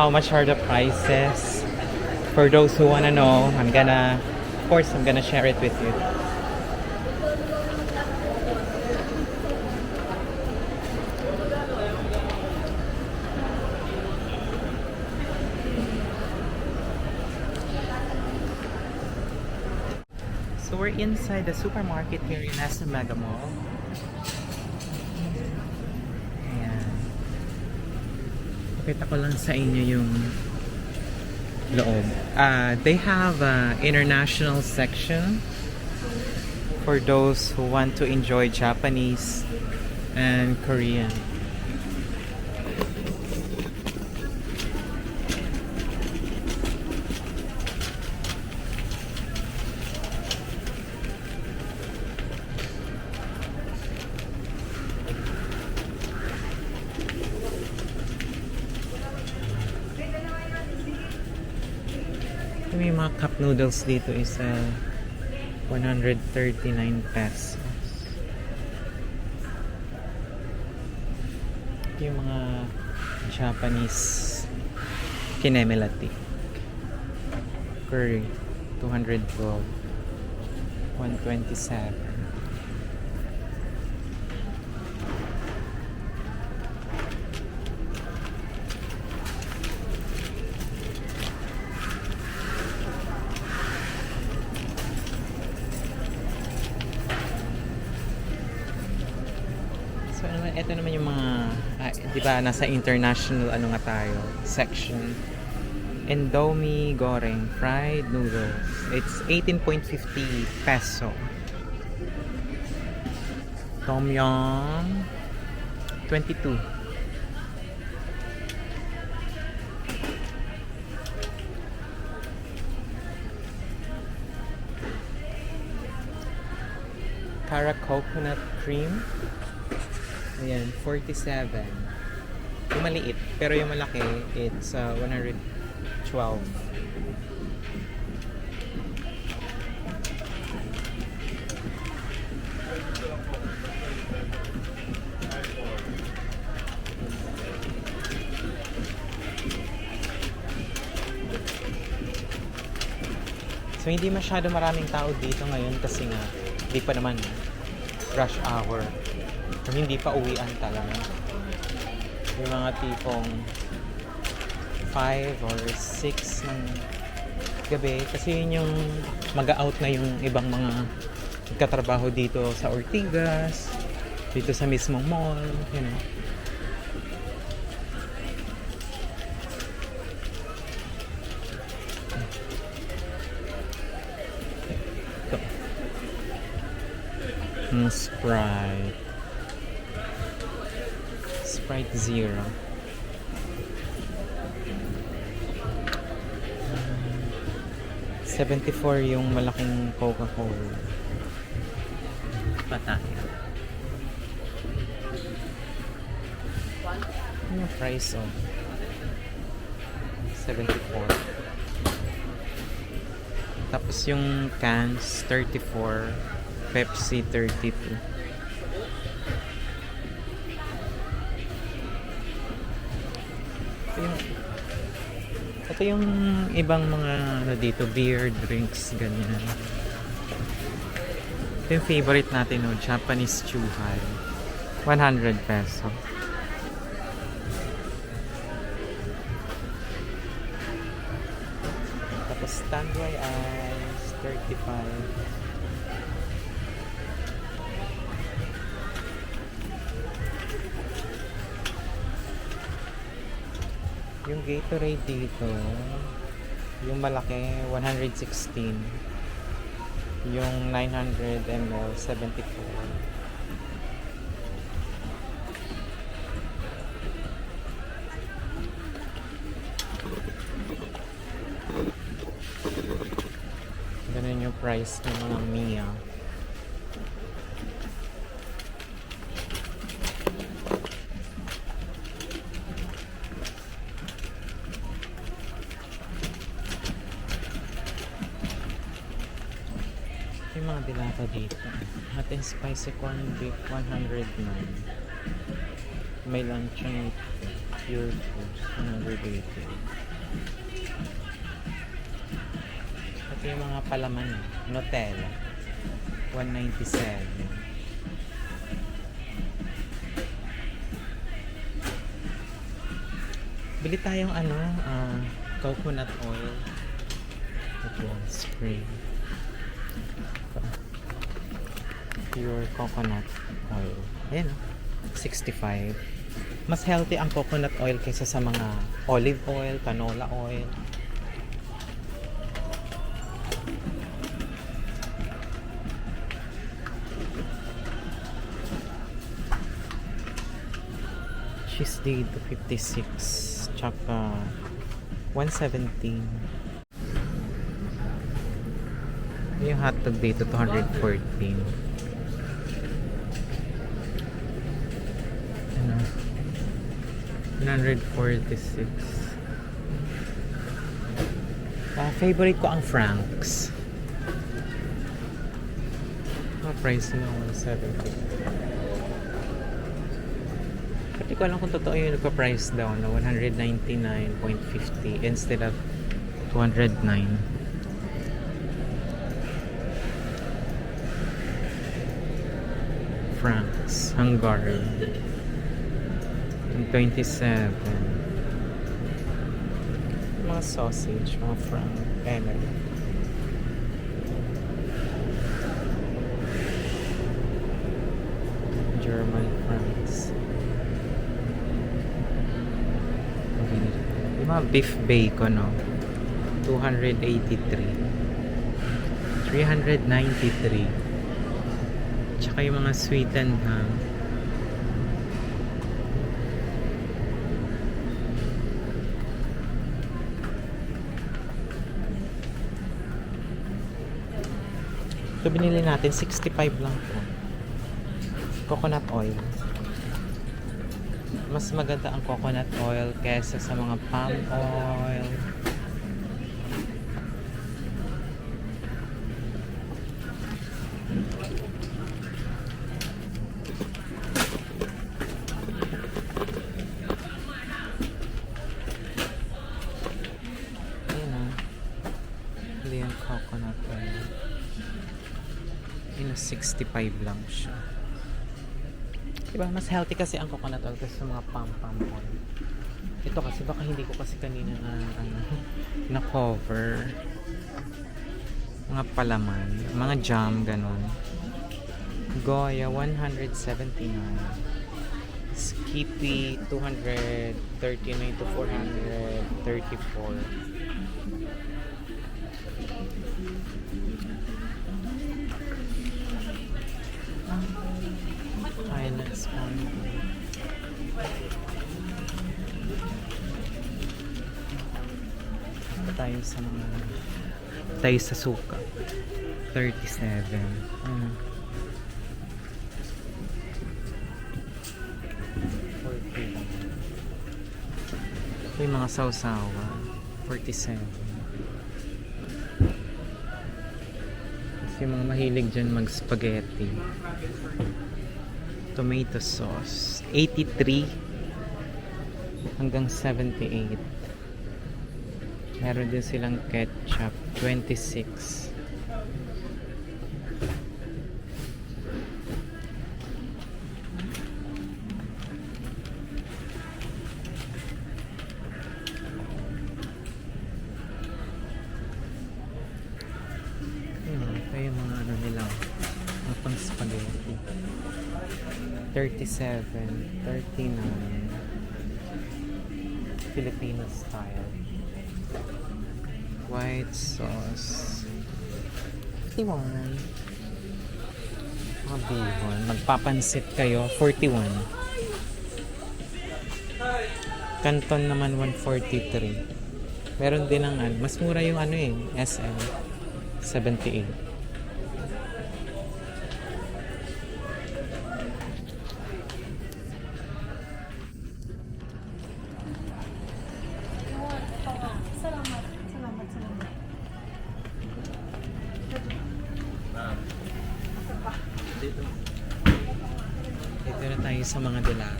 How much are the prices? For those who wanna know, I'm gonna, of course, I'm gonna share it with you. So we're inside the supermarket here in Nasa Mega Mall. Pakita ko lang sa inyo yung loob. Uh, they have a international section for those who want to enjoy Japanese and Korean. May mga cup noodles dito is uh, 139 pesos. Yung mga Japanese kinemelati. Curry, 212. 127. So naman, ito naman yung mga, ah, di ba, nasa international ano nga tayo, section. Indomie goreng, fried noodles. It's 18.50 peso. Tom Yum, 22. Cara coconut cream, Ayan, 47. Yung maliit, pero yung malaki, it's uh, 112. So hindi masyado maraming tao dito ngayon kasi nga hindi pa naman rush hour. Hindi pa uwian talaga. Yung mga tipong 5 or 6 ng gabi. Kasi yun yung mag-out na yung ibang mga katrabaho dito sa Ortigas, dito sa mismong mall, you know. Sprite. Sprite Zero. Seventy-four yung malaking Coca-Cola. Pataya. Ano price oh? 74. Tapos yung cans, 34. Pepsi, 32. Ito yung ibang mga ano dito, beer, drinks, ganyan. Ito yung favorite natin, no, Japanese chuhai. 100 peso. Tapos standby ice, 35. Gatorade dito, yung malaki, 116. Yung 900 ml, 74. Ganun yung price ng mga Mia. Mga dilata dito. Hot and spicy corned beef, 109. May luncheon Pure Foods, 180. Ito yung mga palaman. Nutella, 197. Bili tayong ano, ah, coconut oil. Ito, spray. Pure coconut oil. Ayan, oh. 65. Mas healthy ang coconut oil kaysa sa mga olive oil, canola oil. Cheese dito 56 tsaka 117 yung hotdog dito 214 ano 146 Ah, favorite ko ang Franks ang price nila 170 Pati ko alam kung totoo yung nagpa-price down na 199.50 instead of 209. Francs, Hungary. Yung 27. Mga sausage, mga franc. Anyway. German francs. Yung mga beef bacon, no? 283. 393. Tsaka yung mga sweetened ham. Ito binili natin, 65 lang po. Coconut oil mas maganda ang coconut oil kesa sa mga palm oil. Ayan ah. Hindi yung coconut oil. Yun, 65 lang siya. Diba, mas healthy kasi ang coconut oil kaysa sa mga oil. Ito kasi baka hindi ko kasi kanina na ano, na cover mga palaman, mga jam ganun. Goya 179. Skippy 239 to 434. Pond. Ito tayo sa mga tayo sa suka. 37 ano 40 ito yung mga sausawa. 47 yung mga mahilig dyan mag spaghetti tomato sauce. 83 hanggang 78 meron din silang ketchup. 26 37 39 Filipino style. White sauce. 51 mga bihon. Magpapansit kayo. 41 Canton naman 143 meron din ang mas mura yung ano eh SM 78 sa mga dilata.